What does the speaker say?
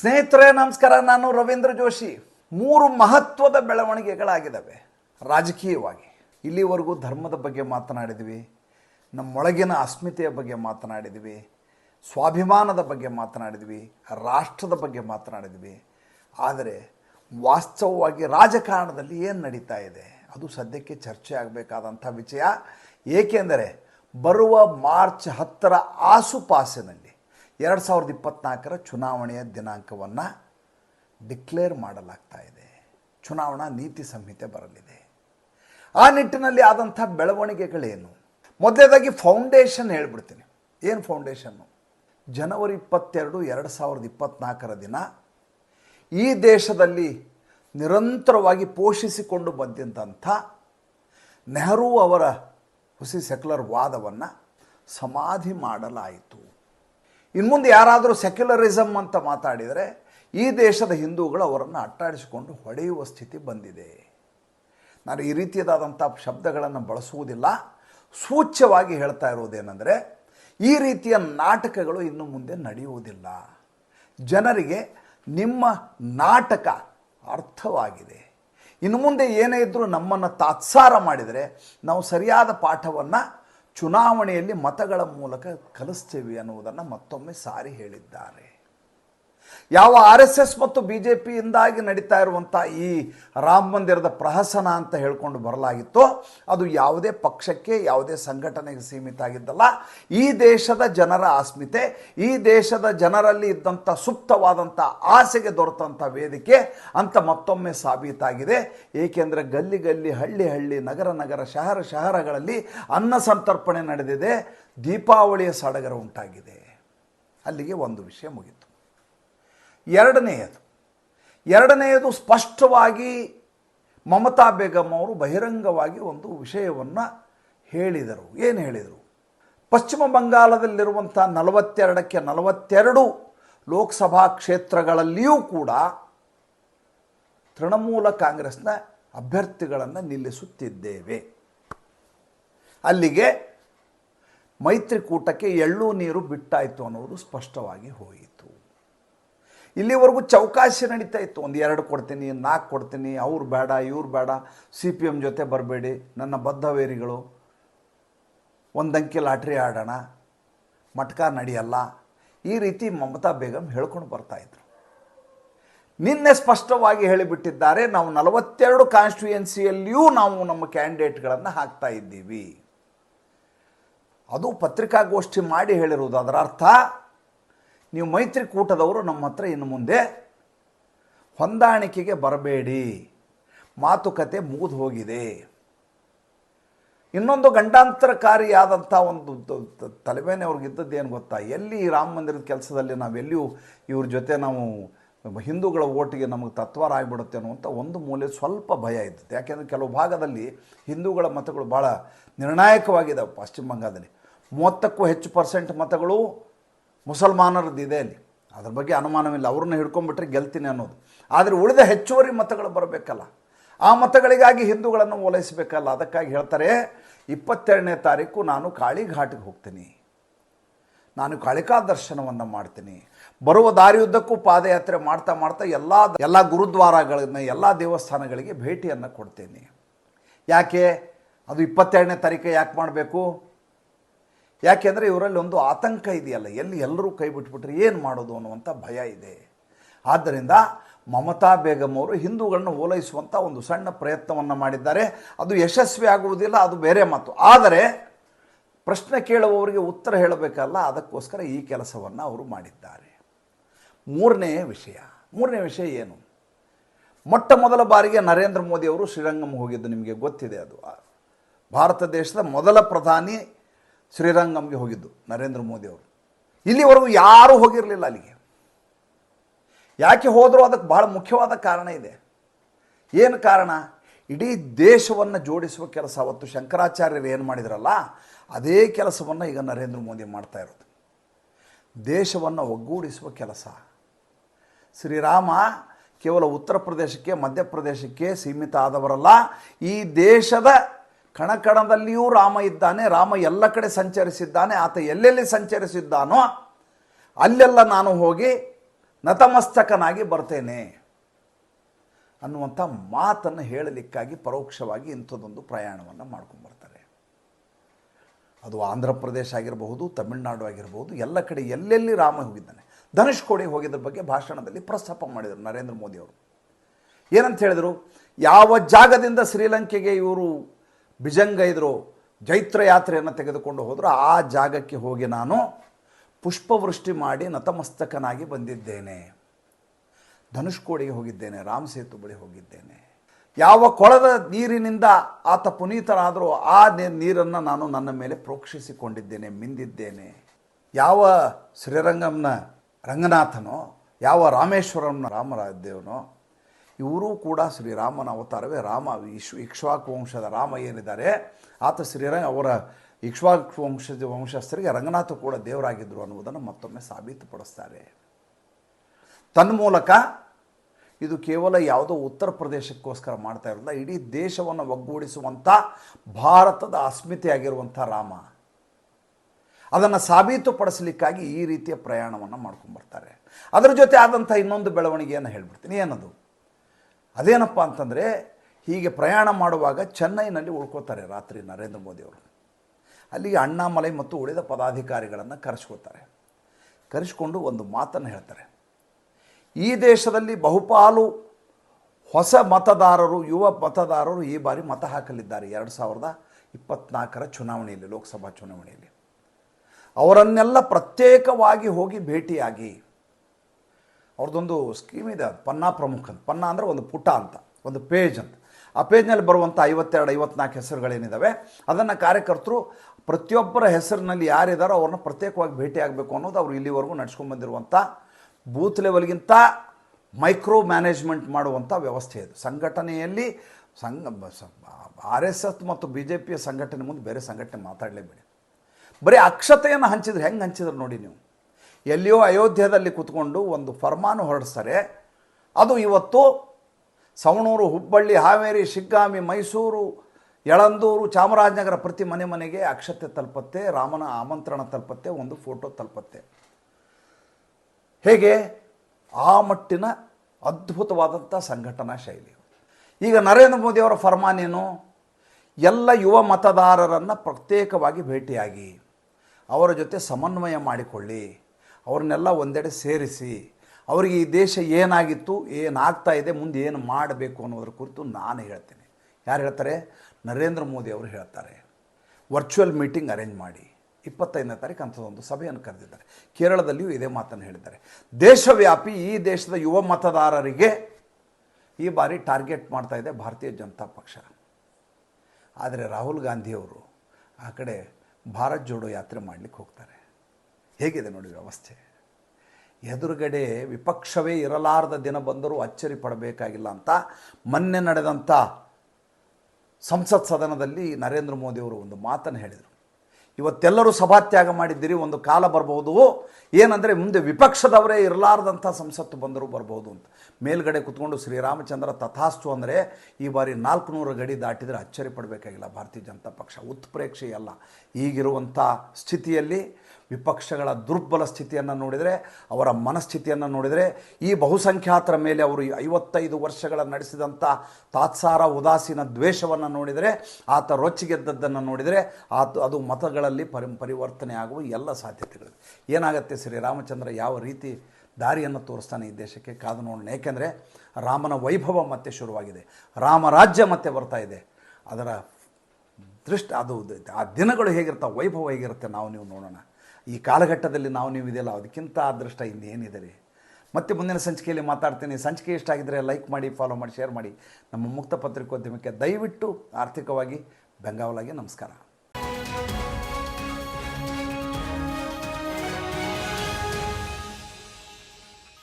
ಸ್ನೇಹಿತರೆ, ನಮಸ್ಕಾರ. ನಾನು ರವೀಂದ್ರ ಜೋಶಿ. ಮೂರು ಮಹತ್ವದ ಬೆಳವಣಿಗೆಗಳಾಗಿದ್ದಾವೆ. ರಾಜಕೀಯವಾಗಿ. ಇಲ್ಲಿವರೆಗೂ ಧರ್ಮದ ಬಗ್ಗೆ ಮಾತನಾಡಿದ್ವಿ. ನಮ್ಮೊಳಗಿನ ಅಸ್ಮಿತೆಯ ಬಗ್ಗೆ ಮಾತನಾಡಿದ್ವಿ. ಸ್ವಾಭಿಮಾನದ ಬಗ್ಗೆ ಮಾತನಾಡಿದ್ವಿ. ರಾಷ್ಟ್ರದ ಬಗ್ಗೆ ಮಾತನಾಡಿದ್ವಿ. ಆದರೆ ವಾಸ್ತವವಾಗಿ ರಾಜಕಾರಣದಲ್ಲಿ ಏನು ನಡೀತಾ ಇದೆ? ಅದು ಸದ್ಯಕ್ಕೆ ಚರ್ಚೆ ಆಗಬೇಕಾದಂಥ ವಿಷಯ. ಏಕೆಂದರೆ ಬರುವ ಮಾರ್ಚ್ ಹತ್ತರ ಆಸುಪಾಸಿನಲ್ಲಿ ಎರಡು ಸಾವಿರದ ಇಪ್ಪತ್ನಾಲ್ಕರ ಚುನಾವಣೆಯ ದಿನಾಂಕವನ್ನು ಡಿಕ್ಲೇರ್ ಮಾಡಲಾಗ್ತಾ ಇದೆ. ಚುನಾವಣಾ ನೀತಿ ಸಂಹಿತೆ ಬರಲಿದೆ. ಆ ನಿಟ್ಟಿನಲ್ಲಿ ಆದಂಥ ಬೆಳವಣಿಗೆಗಳೇನು? ಮೊದಲೇದಾಗಿ ಫೌಂಡೇಶನ್ ಹೇಳ್ಬಿಡ್ತೀನಿ. ಏನು ಫೌಂಡೇಶನ್ನು? ಜನವರಿ ಇಪ್ಪತ್ತೆರಡು ಎರಡು ಸಾವಿರದ ಇಪ್ಪತ್ನಾಲ್ಕರ ದಿನ ಈ ದೇಶದಲ್ಲಿ ನಿರಂತರವಾಗಿ ಪೋಷಿಸಿಕೊಂಡು ಬಂದಿದ್ದಂಥ ನೆಹರು ಅವರ ಹುಸಿ ಸೆಕ್ಯುಲರ್ ವಾದವನ್ನು ಸಮಾಧಿ ಮಾಡಲಾಯಿತು. ಇನ್ನು ಮುಂದೆ ಯಾರಾದರೂ ಸೆಕ್ಯುಲರಿಸಮ್ ಅಂತ ಮಾತಾಡಿದರೆ ಈ ದೇಶದ ಹಿಂದೂಗಳು ಅವರನ್ನು ಅಟ್ಟಾಡಿಸಿಕೊಂಡು ಹೊಡೆಯುವ ಸ್ಥಿತಿ ಬಂದಿದೆ. ನಾನು ಈ ರೀತಿಯಾದಂಥ ಶಬ್ದಗಳನ್ನು ಬಳಸುವುದಿಲ್ಲ. ಸೂಚ್ಯವಾಗಿ ಹೇಳ್ತಾ ಇರೋದೇನೆಂದರೆ, ಈ ರೀತಿಯ ನಾಟಕಗಳು ಇನ್ನು ಮುಂದೆ ನಡೆಯುವುದಿಲ್ಲ. ಜನರಿಗೆ ನಿಮ್ಮ ನಾಟಕ ಅರ್ಥವಾಗಿದೆ. ಇನ್ನು ಮುಂದೆ ಏನೇ ಇದ್ದರೂ ನಮ್ಮನ್ನು ತಾತ್ಸಾರ ಮಾಡಿದರೆ ನಾವು ಸರಿಯಾದ ಪಾಠವನ್ನು ಚುನಾವಣೆಯಲ್ಲಿ ಮತಗಳ ಮೂಲಕ ಕಲಿಸ್ತೇವೆ ಅನ್ನುವುದನ್ನು ಮತ್ತೊಮ್ಮೆ ಸಾರಿ ಹೇಳಿದ್ದಾರೆ. ಯಾವ ಆರ್ ಎಸ್ ಎಸ್ ಮತ್ತು ಬಿ ಜೆ ಪಿಯಿಂದಾಗಿ ನಡೀತಾ ಇರುವಂಥ ಈ ರಾಮ ಮಂದಿರದ ಪ್ರಹಸನ ಅಂತ ಹೇಳ್ಕೊಂಡು ಬರಲಾಗಿತ್ತೋ. ಅದು ಯಾವುದೇ ಪಕ್ಷಕ್ಕೆ, ಯಾವುದೇ ಸಂಘಟನೆಗೆ ಸೀಮಿತ ಆಗಿದ್ದಲ್ಲ. ಈ ದೇಶದ ಜನರ ಅಸ್ಮಿತೆ, ಈ ದೇಶದ ಜನರಲ್ಲಿ ಇದ್ದಂಥ ಸುಪ್ತವಾದಂಥ ಆಸೆಗೆ ದೊರೆತಂಥ ವೇದಿಕೆ ಅಂತ ಮತ್ತೊಮ್ಮೆ ಸಾಬೀತಾಗಿದೆ. ಏಕೆಂದರೆ ಗಲ್ಲಿ ಗಲ್ಲಿ, ಹಳ್ಳಿ ಹಳ್ಳಿ, ನಗರ ನಗರ, ಶಹರ ಶಹರಗಳಲ್ಲಿ ಅನ್ನ ಸಂತರ್ಪಣೆ ನಡೆದಿದೆ. ದೀಪಾವಳಿಯ ಸಡಗರ ಉಂಟಾಗಿದೆ. ಅಲ್ಲಿಗೆ ಒಂದು ವಿಷಯ ಮುಗಿತು. ಎರಡನೆಯದು. ಎರಡನೆಯದು ಸ್ಪಷ್ಟವಾಗಿ ಮಮತಾ ಬೇಗಂ ಅವರು ಬಹಿರಂಗವಾಗಿ ಒಂದು ವಿಷಯವನ್ನು ಹೇಳಿದರು. ಏನು ಹೇಳಿದರು? ಪಶ್ಚಿಮ ಬಂಗಾಳದಲ್ಲಿರುವಂಥ ನಲವತ್ತೆರಡಕ್ಕೆ ನಲವತ್ತೆರಡು ಲೋಕಸಭಾ ಕ್ಷೇತ್ರಗಳಲ್ಲಿಯೂ ಕೂಡ ತೃಣಮೂಲ ಕಾಂಗ್ರೆಸ್ನ ಅಭ್ಯರ್ಥಿಗಳನ್ನು ನಿಲ್ಲಿಸುತ್ತಿದ್ದೇವೆ. ಅಲ್ಲಿಗೆ ಮೈತ್ರಿಕೂಟಕ್ಕೆ ಎಳ್ಳು ನೀರು ಬಿಟ್ಟಾಯಿತು ಅನ್ನೋದು ಸ್ಪಷ್ಟವಾಗಿ ಹೋಯಿತು. ಇಲ್ಲಿವರೆಗೂ ಚೌಕಾಸಿ ನಡೀತಾ ಇತ್ತು. ಒಂದು ಎರಡು ಕೊಡ್ತೀನಿ ನಾಲ್ಕು ಕೊಡ್ತೀನಿ, ಅವ್ರು ಬೇಡ, ಇವ್ರು ಬೇಡ, ಸಿ ಪಿ ಎಂ ಜೊತೆ ಬರಬೇಡಿ, ನನ್ನ ಬದ್ಧವೇರಿಗಳು ಒಂದಂಕಿ ಲಾಟ್ರಿ ಆಡೋಣ, ಮಟ್ಕ ನಡೆಯಲ್ಲ. ಈ ರೀತಿ ಮಮತಾ ಬೇಗಂ ಹೇಳ್ಕೊಂಡು ಬರ್ತಾಯಿದ್ರು ನಿನ್ನೆ ಸ್ಪಷ್ಟವಾಗಿ ಹೇಳಿಬಿಟ್ಟಿದ್ದಾರೆ, ನಾವು ನಲವತ್ತೆರಡು ಕಾನ್ಸ್ಟಿಟ್ಯೂಯೆನ್ಸಿಯಲ್ಲಿಯೂ ನಾವು ನಮ್ಮ ಕ್ಯಾಂಡಿಡೇಟ್ಗಳನ್ನು ಹಾಕ್ತಾ ಇದ್ದೀವಿ. ಅದು ಪತ್ರಿಕಾಗೋಷ್ಠಿ ಮಾಡಿ ಹೇಳಿರುವುದು. ಅದರ ಅರ್ಥ ನೀವು ಮೈತ್ರಿಕೂಟದವರು ನಮ್ಮ ಹತ್ರ ಇನ್ನು ಮುಂದೆ ಹೊಂದಾಣಿಕೆಗೆ ಬರಬೇಡಿ. ಮಾತುಕತೆ ಮುಗಿದು ಹೋಗಿದೆ ಇನ್ನೊಂದು ಗಂಡಾಂತರಕಾರಿಯಾದಂಥ ಒಂದು ತಲೆಬೇನೆ ಅವ್ರಿಗಿದ್ದದ್ದು ಏನು ಗೊತ್ತಾ? ಎಲ್ಲಿ ರಾಮ ಮಂದಿರದ ಕೆಲಸದಲ್ಲಿ ನಾವೆಲ್ಲಿಯೂ ಇವ್ರ ಜೊತೆ ನಾವು ಹಿಂದೂಗಳ ಓಟಿಗೆ ನಮಗೆ ತತ್ವಾರ ಆಗಿಬಿಡುತ್ತೆ ಅನ್ನುವಂಥ ಒಂದು ಮೂಲೆ ಸ್ವಲ್ಪ ಭಯ ಇದ್ದದ್ದು. ಯಾಕೆಂದರೆ ಕೆಲವು ಭಾಗದಲ್ಲಿ ಹಿಂದೂಗಳ ಮತಗಳು ಭಾಳ ನಿರ್ಣಾಯಕವಾಗಿದ್ದಾವೆ ಪಶ್ಚಿಮ ಬಂಗಾಳದಲ್ಲಿ. ಮೂವತ್ತಕ್ಕೂ ಹೆಚ್ಚು ಪರ್ಸೆಂಟ್ ಮತಗಳು ಮುಸಲ್ಮಾನರದ್ದು ಇದೆ ಅಲ್ಲಿ. ಅದ್ರ ಬಗ್ಗೆ ಅನುಮಾನವಿಲ್ಲ. ಅವ್ರನ್ನ ಹಿಡ್ಕೊಂಡ್ಬಿಟ್ರೆ ಗೆಲ್ತೀನಿ ಅನ್ನೋದು. ಆದರೆ ಉಳಿದ ಹೆಚ್ಚುವರಿ ಮತಗಳು ಬರಬೇಕಲ್ಲ. ಆ ಮತಗಳಿಗಾಗಿ ಹಿಂದೂಗಳನ್ನು ಓಲೈಸಬೇಕಲ್ಲ. ಅದಕ್ಕಾಗಿ ಹೇಳ್ತಾರೆ, ಇಪ್ಪತ್ತೆರಡನೇ ತಾರೀಕು ನಾನು ಕಾಳಿಘಾಟಿಗೆ ಹೋಗ್ತೀನಿ. ನಾನು ಕಾಳಿಕಾ ದರ್ಶನವನ್ನು ಮಾಡ್ತೀನಿ. ಬರುವ ದಾರಿಯುದ್ದಕ್ಕೂ ಪಾದಯಾತ್ರೆ ಮಾಡ್ತಾ ಮಾಡ್ತಾ ಎಲ್ಲ ಎಲ್ಲ ಗುರುದ್ವಾರಗಳನ್ನ, ಎಲ್ಲ ದೇವಸ್ಥಾನಗಳಿಗೆ ಭೇಟಿಯನ್ನು ಕೊಡ್ತೀನಿ. ಯಾಕೆ? ಅದು ಇಪ್ಪತ್ತೆರಡನೇ ತಾರೀಕು ಯಾಕೆ ಮಾಡಬೇಕು? ಯಾಕೆಂದರೆ ಇವರಲ್ಲಿ ಒಂದು ಆತಂಕ ಇದೆಯಲ್ಲ, ಎಲ್ಲಿ ಎಲ್ಲರೂ ಕೈ ಬಿಟ್ಬಿಟ್ರೆ ಏನು ಮಾಡೋದು ಅನ್ನುವಂಥ ಭಯ ಇದೆ. ಆದ್ದರಿಂದ ಮಮತಾ ಬೇಗಂ ಅವರು ಹಿಂದೂಗಳನ್ನು ಓಲೈಸುವಂಥ ಒಂದು ಸಣ್ಣ ಪ್ರಯತ್ನವನ್ನು ಮಾಡಿದ್ದಾರೆ. ಅದು ಯಶಸ್ವಿ ಆಗುವುದಿಲ್ಲ, ಅದು ಬೇರೆ ಮಾತು. ಆದರೆ ಪ್ರಶ್ನೆ ಕೇಳುವವರಿಗೆ ಉತ್ತರ ಹೇಳಬೇಕಲ್ಲ, ಅದಕ್ಕೋಸ್ಕರ ಈ ಕೆಲಸವನ್ನು ಅವರು ಮಾಡಿದ್ದಾರೆ. ಮೂರನೇ ವಿಷಯ ಮೂರನೇ ವಿಷಯ ಏನು? ಮೊಟ್ಟ ಮೊದಲ ಬಾರಿಗೆ ನರೇಂದ್ರ ಮೋದಿ ಅವರು ಶ್ರೀರಂಗಂ ಹೋಗಿದ್ದು ನಿಮಗೆ ಗೊತ್ತಿದೆ ಅದು. ಭಾರತ ದೇಶದ ಮೊದಲ ಪ್ರಧಾನಿ ಶ್ರೀರಂಗಂಗೆ ಹೋಗಿದ್ದು ನರೇಂದ್ರ ಮೋದಿ ಅವರು. ಇಲ್ಲಿವರೆಗೂ ಯಾರೂ ಹೋಗಿರಲಿಲ್ಲ ಅಲ್ಲಿಗೆ. ಯಾಕೆ ಹೋದರೂ ಅದಕ್ಕೆ ಬಹಳ ಮುಖ್ಯವಾದ ಕಾರಣ ಇದೆ. ಏನು ಕಾರಣ? ಇಡೀ ದೇಶವನ್ನು ಜೋಡಿಸುವ ಕೆಲಸ ಅವತ್ತು ಶಂಕರಾಚಾರ್ಯರು ಏನು ಮಾಡಿದ್ರಲ್ಲ, ಅದೇ ಕೆಲಸವನ್ನು ಈಗ ನರೇಂದ್ರ ಮೋದಿ ಮಾಡ್ತಾ ಇರೋದು. ದೇಶವನ್ನು ಒಗ್ಗೂಡಿಸುವ ಕೆಲಸ. ಶ್ರೀರಾಮ ಕೇವಲ ಉತ್ತರ ಪ್ರದೇಶಕ್ಕೆ ಮಧ್ಯಪ್ರದೇಶಕ್ಕೆ ಸೀಮಿತ ಆದವರಲ್ಲ, ಈ ದೇಶದ ಕಣಕಣದಲ್ಲಿಯೂ ರಾಮ ಇದ್ದಾನೆ, ರಾಮ ಎಲ್ಲ ಕಡೆ ಸಂಚರಿಸಿದ್ದಾನೆ, ಆತ ಎಲ್ಲೆಲ್ಲಿ ಸಂಚರಿಸಿದ್ದಾನೋ ಅಲ್ಲೆಲ್ಲ ನಾನು ಹೋಗಿ ನತಮಸ್ತಕನಾಗಿ ಬರ್ತೇನೆ ಅನ್ನುವಂಥ ಮಾತನ್ನು ಹೇಳಲಿಕ್ಕಾಗಿ ಪರೋಕ್ಷವಾಗಿ ಇಂಥದ್ದೊಂದು ಪ್ರಯಾಣವನ್ನು ಮಾಡ್ಕೊಂಡ್ಬರ್ತಾರೆ ಅದು ಆಂಧ್ರ ಪ್ರದೇಶ ಆಗಿರಬಹುದು, ತಮಿಳುನಾಡು ಆಗಿರಬಹುದು, ಎಲ್ಲ ಕಡೆ ಎಲ್ಲೆಲ್ಲಿ ರಾಮ ಹೋಗಿದ್ದಾನೆ. ಧನುಷ್ಕೋಡಿ ಹೋಗಿದ್ರ ಬಗ್ಗೆ ಭಾಷಣದಲ್ಲಿ ಪ್ರಸ್ತಾಪ ಮಾಡಿದರು ನರೇಂದ್ರ ಮೋದಿಯವರು ಏನಂತ ಹೇಳಿದರು? ಯಾವ ಜಾಗದಿಂದ ಶ್ರೀಲಂಕೆಗೆ ಇವರು ಬಿಜಂಗೈದರು ಜೈತ್ರ ಯಾತ್ರೆಯನ್ನು ತೆಗೆದುಕೊಂಡು ಹೋದರೂ, ಆ ಜಾಗಕ್ಕೆ ಹೋಗಿ ನಾನು ಪುಷ್ಪವೃಷ್ಟಿ ಮಾಡಿ ನತಮಸ್ತಕನಾಗಿ ಬಂದಿದ್ದೇನೆ. ಧನುಷ್ಕೋಡಿಗೆ ಹೋಗಿದ್ದೇನೆ, ರಾಮ ಸೇತು ಬಳಿ ಹೋಗಿದ್ದೇನೆ. ಯಾವ ಕೊಳದ ನೀರಿನಿಂದ ಆತ ಪುನೀತನಾದರೂ ಆ ನೀರನ್ನು ನಾನು ನನ್ನ ಮೇಲೆ ಪ್ರೋಕ್ಷಿಸಿಕೊಂಡಿದ್ದೇನೆ, ಮಿಂದಿದ್ದೇನೆ. ಯಾವ ಶ್ರೀರಂಗಂನ ರಂಗನಾಥನೋ, ಯಾವ ರಾಮೇಶ್ವರಂನ ರಾಮರಾಜದೇವನೋ ಇವರೂ ಕೂಡ ಶ್ರೀರಾಮನ ಅವತಾರವೇ ರಾಮ. ಇಶ್ ಇಕ್ಷ್ವಾಕು ವಂಶದ ರಾಮ ಏನಿದ್ದಾರೆ, ಆತ ಶ್ರೀರಂಗ ಅವರ ಇಕ್ಷ್ವಾಕು ವಂಶದ ವಂಶಸ್ಥರಿಗೆ ರಂಗನಾಥ ಕೂಡ ದೇವರಾಗಿದ್ದರು ಅನ್ನುವುದನ್ನು ಮತ್ತೊಮ್ಮೆ ಸಾಬೀತುಪಡಿಸ್ತಾರೆ. ತನ್ಮೂಲಕ ಇದು ಕೇವಲ ಯಾವುದೋ ಉತ್ತರ ಪ್ರದೇಶಕ್ಕೋಸ್ಕರ ಮಾಡ್ತಾ ಇರಲ್ಲ ಇಡೀ ದೇಶವನ್ನು ಒಗ್ಗೂಡಿಸುವಂಥ ಭಾರತದ ಅಸ್ಮಿತೆಯಾಗಿರುವಂಥ ರಾಮ. ಅದನ್ನು ಸಾಬೀತುಪಡಿಸಲಿಕ್ಕಾಗಿ ಈ ರೀತಿಯ ಪ್ರಯಾಣವನ್ನು ಮಾಡ್ಕೊಂಡ್ಬರ್ತಾರೆ. ಅದರ ಜೊತೆ ಆದಂಥ ಇನ್ನೊಂದು ಬೆಳವಣಿಗೆಯನ್ನು ಹೇಳ್ಬಿಡ್ತೀನಿ. ಏನದು? ಅದೇನಪ್ಪ ಅಂತಂದರೆ, ಹೀಗೆ ಪ್ರಯಾಣ ಮಾಡುವಾಗ ಚೆನ್ನೈನಲ್ಲಿ ಉಳ್ಕೋತಾರೆ ರಾತ್ರಿ ನರೇಂದ್ರ ಮೋದಿಯವರು ಅಲ್ಲಿಗೆ ಅಣ್ಣಾಮಲೈ ಮತ್ತು ಉಳಿದ ಪದಾಧಿಕಾರಿಗಳನ್ನು ಕರೆಸ್ಕೋತಾರೆ ಕರೆಸ್ಕೊಂಡು ಒಂದು ಮಾತನ್ನು ಹೇಳ್ತಾರೆ. ಈ ದೇಶದಲ್ಲಿ ಬಹುಪಾಲು ಹೊಸ ಮತದಾರರು, ಯುವ ಮತದಾರರು ಈ ಬಾರಿ ಮತ ಹಾಕಲಿದ್ದಾರೆ. ಎರಡು ಸಾವಿರದ ಇಪ್ಪತ್ನಾಲ್ಕರ ಚುನಾವಣೆಯಲ್ಲಿ, ಲೋಕಸಭಾ ಚುನಾವಣೆಯಲ್ಲಿ. ಅವರನ್ನೆಲ್ಲ ಪ್ರತ್ಯೇಕವಾಗಿ ಹೋಗಿ ಭೇಟಿಯಾಗಿ ಅವ್ರದ್ದೊಂದು ಸ್ಕೀಮ್ ಇದೆ ಅದು. ಪನ್ನಾ ಪ್ರಮುಖ ಅಂತ. ಪನ್ನಾ ಅಂದರೆ ಒಂದು ಪುಟ ಅಂತ, ಒಂದು ಪೇಜ್ ಅಂತ. ಆ ಪೇಜ್ನಲ್ಲಿ ಬರುವಂಥ ಐವತ್ತೆರಡು, ಐವತ್ನಾಲ್ಕು ಹೆಸರುಗಳೇನಿದ್ದಾವೆ ಅದನ್ನು ಕಾರ್ಯಕರ್ತರು ಪ್ರತಿಯೊಬ್ಬರ ಹೆಸರಿನಲ್ಲಿ ಯಾರಿದ್ದಾರೋ ಅವ್ರನ್ನ ಪ್ರತ್ಯೇಕವಾಗಿ ಭೇಟಿ ಆಗಬೇಕು ಅನ್ನೋದು ಅವರು ಇಲ್ಲಿವರೆಗೂ ನಡ್ಸ್ಕೊಂಡು ಬಂದಿರುವಂಥ ಬೂತ್ ಲೆವೆಲ್ಗಿಂತ ಮೈಕ್ರೋ ಮ್ಯಾನೇಜ್ಮೆಂಟ್ ಮಾಡುವಂಥ ವ್ಯವಸ್ಥೆ ಇದು ಸಂಘಟನೆಯಲ್ಲಿ ಸಂಘ ಆರ್ ಎಸ್ ಮತ್ತು ಬಿ ಜೆ ಪಿಯ ಸಂಘಟನೆ ಮುಂದೆ ಬೇರೆ ಸಂಘಟನೆ ಮಾತಾಡಲೇಬೇಡಿ. ಬರೀ ಅಕ್ಷತೆಯನ್ನು ಹಂಚಿದ್ರೆ ಹೆಂಗೆ ಹಂಚಿದ್ರು ನೋಡಿ ನೀವು. ಎಲ್ಲಿಯೋ ಅಯೋಧ್ಯದಲ್ಲಿ ಕೂತ್ಕೊಂಡು ಒಂದು ಫರ್ಮಾನು ಹೊರಡಿಸ್ತಾರೆ. ಅದು ಇವತ್ತು ಸವಣೂರು, ಹುಬ್ಬಳ್ಳಿ, ಹಾವೇರಿ, ಶಿಗ್ಗಾಮಿ, ಮೈಸೂರು, ಯಳಂದೂರು, ಚಾಮರಾಜನಗರ ಪ್ರತಿ ಮನೆ ಮನೆಗೆ ಅಕ್ಷತೆ ತಲುಪತ್ತೆ, ರಾಮನ ಆಮಂತ್ರಣ ತಲುಪತ್ತೆ, ಒಂದು ಫೋಟೋ ತಲುಪತ್ತೆ. ಹೇಗೆ? ಆ ಮಟ್ಟಿನ ಅದ್ಭುತವಾದಂಥ ಸಂಘಟನಾ ಶೈಲಿ. ಈಗ ನರೇಂದ್ರ ಮೋದಿಯವರ ಫರ್ಮಾನ್ ಏನು ಎಲ್ಲ ಯುವ ಮತದಾರರನ್ನು ಪ್ರತ್ಯೇಕವಾಗಿ ಭೇಟಿಯಾಗಿ, ಅವರ ಜೊತೆ ಸಮನ್ವಯ ಮಾಡಿಕೊಳ್ಳಿ. ಅವ್ರನ್ನೆಲ್ಲ ಒಂದೆಡೆ ಸೇರಿಸಿ, ಅವರಿಗೆ ಈ ದೇಶ ಏನಾಗಿತ್ತು, ಏನಾಗ್ತಾ ಇದೆ, ಮುಂದೆ ಏನು ಮಾಡಬೇಕು ಅನ್ನೋದ್ರ ಕುರಿತು ನಾನು ಹೇಳ್ತೇನೆ. ಯಾರು ಹೇಳ್ತಾರೆ? ನರೇಂದ್ರ ಮೋದಿ ಅವರು ಹೇಳ್ತಾರೆ. ವರ್ಚುವಲ್ ಮೀಟಿಂಗ್ ಅರೇಂಜ್ ಮಾಡಿ. ಇಪ್ಪತ್ತೈದನೇ ತಾರೀಕು ಅಂಥದ್ದೊಂದು ಸಭೆಯನ್ನು ಕರೆದಿದ್ದಾರೆ. ಕೇರಳದಲ್ಲಿಯೂ ಇದೇ ಮಾತನ್ನು ಹೇಳಿದ್ದಾರೆ. ದೇಶವ್ಯಾಪಿ ಈ ದೇಶದ ಯುವ ಮತದಾರರಿಗೆ ಈ ಬಾರಿ ಟಾರ್ಗೆಟ್ ಮಾಡ್ತಾ ಇದೆ ಭಾರತೀಯ ಜನತಾ ಪಕ್ಷ. ಆದರೆ ರಾಹುಲ್ ಗಾಂಧಿಯವರು ಆ ಕಡೆ ಭಾರತ್ ಜೋಡೋ ಯಾತ್ರೆ ಮಾಡಲಿಕ್ಕೆ ಹೋಗ್ತಾರೆ. ಹೇಗಿದೆ ನೋಡಿ ವ್ಯವಸ್ಥೆ. ಎದುರುಗಡೆ ವಿಪಕ್ಷವೇ ಇರಲಾರದ ದಿನ ಬಂದರೂ ಅಚ್ಚರಿ ಪಡಬೇಕಾಗಿಲ್ಲ ಅಂತ, ಮೊನ್ನೆ ನಡೆದಂಥ ಸಂಸತ್ ಸದನದಲ್ಲಿ ನರೇಂದ್ರ ಮೋದಿಯವರು ಒಂದು ಮಾತನ್ನು ಹೇಳಿದರು. ಇವತ್ತೆಲ್ಲರೂ ಸಭಾತ್ಯಾಗ ಮಾಡಿದ್ದೀರಿ, ಒಂದು ಕಾಲ ಬರಬಹುದು. ಏನಂದರೆ ಮುಂದೆ ವಿಪಕ್ಷದವರೇ ಇರಲಾರ್ದಂಥ ಸಂಸತ್ತು ಬಂದರೂ ಬರಬಹುದು ಅಂತ. ಮೇಲ್ಗಡೆ ಕುತ್ಕೊಂಡು ಶ್ರೀರಾಮಚಂದ್ರ ತಥಾಸ್ತು ಅಂದರೆ ಈ ಬಾರಿ ನಾಲ್ಕುನೂರು ಗಡಿ ದಾಟಿದರೆ ಅಚ್ಚರಿ ಪಡಬೇಕಾಗಿಲ್ಲ ಭಾರತೀಯ ಜನತಾ ಪಕ್ಷ. ಉತ್ಪ್ರೇಕ್ಷೆಯಲ್ಲ. ಈಗಿರುವಂಥ ಸ್ಥಿತಿಯಲ್ಲಿ ವಿಪಕ್ಷಗಳ ದುರ್ಬಲ ಸ್ಥಿತಿಯನ್ನು ನೋಡಿದರೆ, ಅವರ ಮನಸ್ಥಿತಿಯನ್ನು ನೋಡಿದರೆ, ಈ ಬಹುಸಂಖ್ಯಾತರ ಮೇಲೆ ಅವರು ಐವತ್ತೈದು ವರ್ಷಗಳ ನಡೆಸಿದಂಥ ತಾತ್ಸಾರ ಉದಾಸೀನ ದ್ವೇಷವನ್ನು ನೋಡಿದರೆ, ಆತ ರೊಚ್ಚಿಗೆದ್ದದ್ದನ್ನು ನೋಡಿದರೆ, ಆತ, ಅದು ಮತಗಳಲ್ಲಿ ಪರಿ, ಪರಿವರ್ತನೆ ಆಗುವ ಎಲ್ಲ ಸಾಧ್ಯತೆಗಳು ಏನಾಗುತ್ತೆ ಶ್ರೀರಾಮಚಂದ್ರ ಯಾವ ರೀತಿ ದಾರಿಯನ್ನು ತೋರಿಸ್ತಾನೆ ಈ ದೇಶಕ್ಕೆ? ಕಾದು ನೋಡೋಣ. ಏಕೆಂದರೆ ರಾಮನ ವೈಭವ ಮತ್ತೆ ಶುರುವಾಗಿದೆ. ರಾಮರಾಜ್ಯ ಮತ್ತೆ ಬರ್ತಾ ಇದೆ. ಅದರ ದೃಷ್ಟ, ಅದು, ಆ ದಿನಗಳು ಹೇಗಿರ್ತಾವೆ, ವೈಭವ ಹೇಗಿರುತ್ತೆ, ನಾವು ನೀವು ನೋಡೋಣ. ಈ ಕಾಲಘಟ್ಟದಲ್ಲಿ ನಾವು ನೀವು ಇದೆಯಲ್ಲ ಅದಕ್ಕಿಂತ ಅದೃಷ್ಟ ಇನ್ನೇನಿದೆ ರೀ? ಮತ್ತೆ ಮುಂದಿನ ಸಂಚಿಕೆಯಲ್ಲಿ ಮಾತಾಡ್ತೀನಿ. ಸಂಚಿಕೆ ಇಷ್ಟಾಗಿದ್ದರೆ ಲೈಕ್ ಮಾಡಿ ಫಾಲೋ ಮಾಡಿ ಶೇರ್ ಮಾಡಿ. ನಮ್ಮ ಮುಕ್ತ ಪತ್ರಿಕೋದ್ಯಮಕ್ಕೆ ದಯವಿಟ್ಟು ಆರ್ಥಿಕವಾಗಿ ಬೆಂಗಾವಲಾಗಿ ನಮಸ್ಕಾರ.